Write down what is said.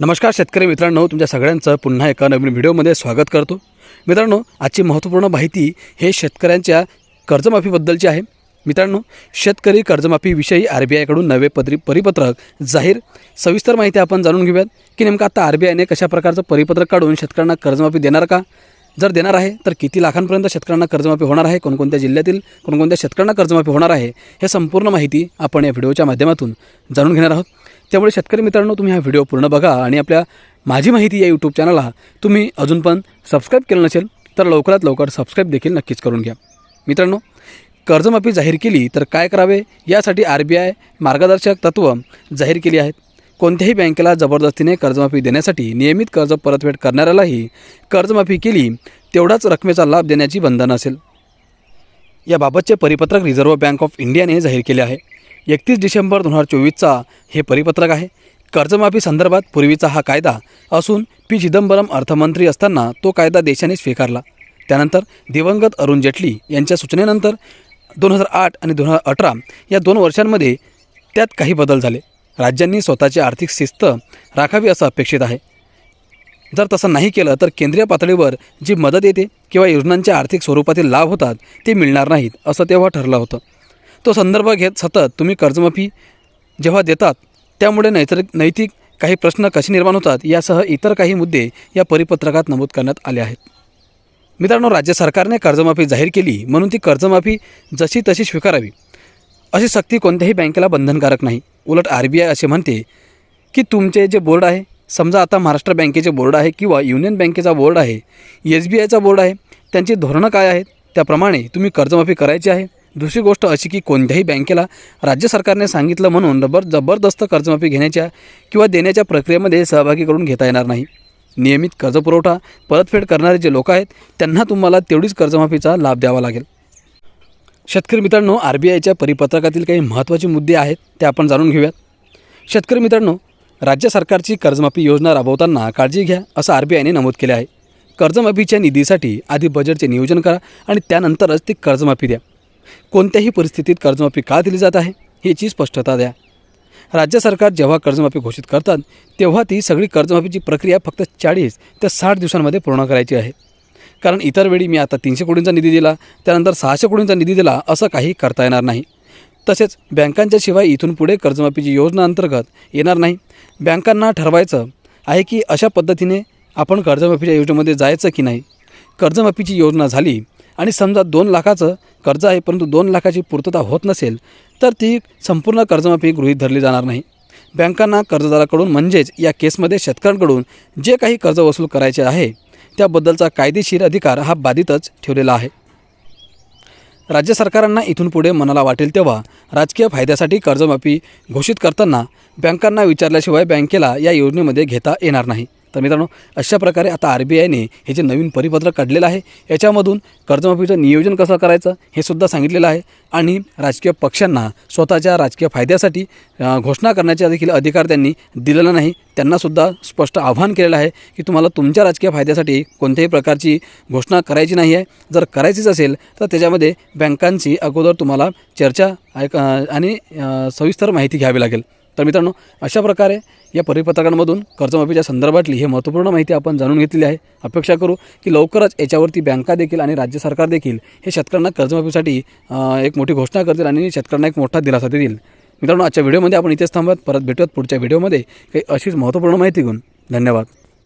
नमस्कार शेतकरी मित्रांनो तुमच्या सगळ्यांचं पुन्हा एका नवीन व्हिडिओमध्ये स्वागत करतो. मित्रांनो आजची महत्त्वपूर्ण माहिती हे शेतकऱ्यांच्या कर्जमाफीबद्दलची आहे. मित्रांनो शेतकरी कर्जमाफीविषयी आर बी आयकडून नवे पत्री परिपत्रक जाहीर. सविस्तर माहिती आपण जाणून घेऊयात की नेमकं आता आर बी आयने कशा प्रकारचं परिपत्रक काढून शेतकऱ्यांना कर्जमाफी देणार का? जर देणार आहे तर किती लाखांपर्यंत शेतकऱ्यांना कर्जमाफी होणार आहे? कोणकोणत्या जिल्ह्यातील कोणकोणत्या शेतकऱ्यांना कर्जमाफी होणार आहे? हे संपूर्ण माहिती आपण या व्हिडिओच्या माध्यमातून जाणून घेणार आहोत. त्यामुळे शेतकरी मित्रांनो तुम्ही हा व्हिडिओ पूर्ण बघा आणि आपल्या माझी माहिती या यूट्यूब चॅनलला तुम्ही अजून पण सबस्क्राईब केलं नसेल तर लवकरात लवकर सबस्क्राईब देखील नक्कीच करून घ्या. मित्रांनो कर्जमाफी जाहीर केली तर काय करावे? यासाठी आर बी आय मार्गदर्शक तत्त्व जाहीर केली आहेत. कोणत्याही बँकेला जबरदस्तीने कर्जमाफी देण्यासाठी नियमित कर्ज परतफेड करणाऱ्यालाही कर्जमाफी केली तेवढाच रकमेचा लाभ देण्याची बंधन असेल. याबाबतचे परिपत्रक रिझर्व्ह बँक ऑफ इंडियाने जाहीर केले आहे. एकतीस डिसेंबर दोन हजार चोवीसचा हे परिपत्रक आहे. कर्जमाफी संदर्भात पूर्वीचा हा कायदा असून पी चिदंबरम अर्थमंत्री असताना तो कायदा देशाने स्वीकारला. त्यानंतर दिवंगत अरुण जेटली यांच्या सूचनेनंतर दोन हजार आठ आणि दोन हजार अठरा या दोन वर्षांमध्ये त्यात काही बदल झाले. राज्यांनी स्वतःची आर्थिक शिस्त राखावी असं अपेक्षित आहे. जर तसं नाही केलं तर केंद्रीय पातळीवर जी मदत येते किंवा योजनांच्या आर्थिक स्वरूपातील लाभ होतात ते मिळणार नाहीत असं तेव्हा ठरलं होतं. तो संदर्भ घेत सतत तुम्ही कर्जमाफी जेव्हा देतात त्यामुळे नैसर्गिक नैतिक काही प्रश्न कसे निर्माण होतात यासह इतर काही मुद्दे या परिपत्रकात नमूद करण्यात आले आहेत. मित्रांनो राज्य सरकारने कर्जमाफी जाहीर केली म्हणून ती कर्जमाफी जशी तशी स्वीकारावी. अशी सक्ती कोणत्याही बँकेला बंधनकारक नाही. उलट आर बी आय असे म्हणते की तुमचे जे बोर्ड आहे समजा आता महाराष्ट्र बँकेचे बोर्ड आहे किंवा युनियन बँकेचा बोर्ड आहे एस बी आयचा बोर्ड आहे त्यांची धोरणं काय आहेत? त्याप्रमाणे तुम्ही कर्जमाफी करायची आहे. दुसरी गोष्ट अशी की कोणत्याही बँकेला राज्य सरकारने सांगितलं म्हणून रबर जबरदस्त कर्जमाफी घेण्याच्या किंवा देण्याच्या प्रक्रियेमध्ये सहभागी करून घेता येणार नाही. नियमित कर्जपुरवठा परतफेड करणारे जे लोक आहेत त्यांना तुम्हाला तेवढीच कर्जमाफीचा लाभ द्यावा लागेल. शेतकरी मित्रांनो आर बी आयच्या परिपत्रकातील काही महत्त्वाचे मुद्दे आहेत ते आपण जाणून घेऊयात. शेतकरी मित्रांनो राज्य सरकारची कर्जमाफी योजना राबवताना काळजी घ्या असं आर बी आयने नमूद केले आहे. कर्जमाफीच्या निधीसाठी आधी बजेटचे नियोजन करा आणि त्यानंतरच ती कर्जमाफी द्या. कोणत्याही परिस्थितीत कर्जमाफी का दिली जात आहे याची स्पष्टता द्या. राज्य सरकार जेव्हा कर्जमाफी घोषित करतात तेव्हा ती सगळी कर्जमाफीची प्रक्रिया फक्त चाळीस ते साठ दिवसांमध्ये पूर्ण करायची आहे. कारण इतर वेळी मी आता तीनशे कोटींचा निधी दिला त्यानंतर सहाशे कोटींचा निधी दिला असं काही करता येणार नाही. तसेच बँकांच्या शिवाय इथून पुढे कर्जमाफीची योजना अंतर्गत येणार नाही. बँकांना ठरवायचं आहे की अशा पद्धतीने आपण कर्जमाफीच्या योजनेमध्ये जायचं की नाही. कर्जमाफीची योजना झाली आणि समजा दोन लाखाचं कर्ज आहे परंतु दोन लाखाची पूर्तता होत नसेल तर ती संपूर्ण कर्जमाफी गृहीत धरली जाणार नाही. बँकांना कर्जदाराकडून म्हणजेच या केसमध्ये शेतकऱ्यांकडून जे काही कर्ज वसूल करायचे आहे त्याबद्दलचा कायदेशीर अधिकार हा बाधितच ठेवलेला आहे. राज्य सरकारांना इथून पुढे मनाला वाटेल तेव्हा राजकीय फायद्यासाठी कर्जमाफी घोषित करताना बँकांना विचारल्याशिवाय बँकेला या योजनेमध्ये घेता येणार नाही. तर मित्रांनो अशा प्रकारे आता आर बी आयने हे जे नवीन परिपत्रक काढलेलं आहे याच्यामधून कर्जमाफीचं नियोजन कसं करायचं हे सुद्धा सांगितलेलं आहे आणि राजकीय पक्षांना स्वतःच्या राजकीय फायद्यासाठी घोषणा करण्याचा देखील अधिकार त्यांनी दिलेला नाही. त्यांनासुद्धा स्पष्ट आव्हान केलेलं आहे की तुम्हाला तुमच्या राजकीय फायद्यासाठी कोणत्याही प्रकारची घोषणा करायची नाही आहे. जर करायचीच असेल तर त्याच्यामध्ये बँकांची अगोदर तुम्हाला चर्चा ऐक आणि सविस्तर माहिती घ्यावी लागेल. तर मित्रांनो अशा प्रकारे या परिपत्रकांमधून कर्जमाफीच्या संदर्भातली हे महत्त्वपूर्ण माहिती आपण जाणून घेतलेली आहे. अपेक्षा करू की लवकरच याच्यावरती बँका देखील आणि राज्य सरकार देखील हे शेतकऱ्यांना कर्जमाफीसाठी एक मोठी घोषणा करतील आणि शेतकऱ्यांना एक मोठा दिलासा देतील. मित्रांनो आजच्या व्हिडिओमध्ये आपण इथेच थांबत परत भेटूयात पुढच्या व्हिडिओमध्ये. काही अशीच महत्त्वपूर्ण माहिती घेऊन. धन्यवाद.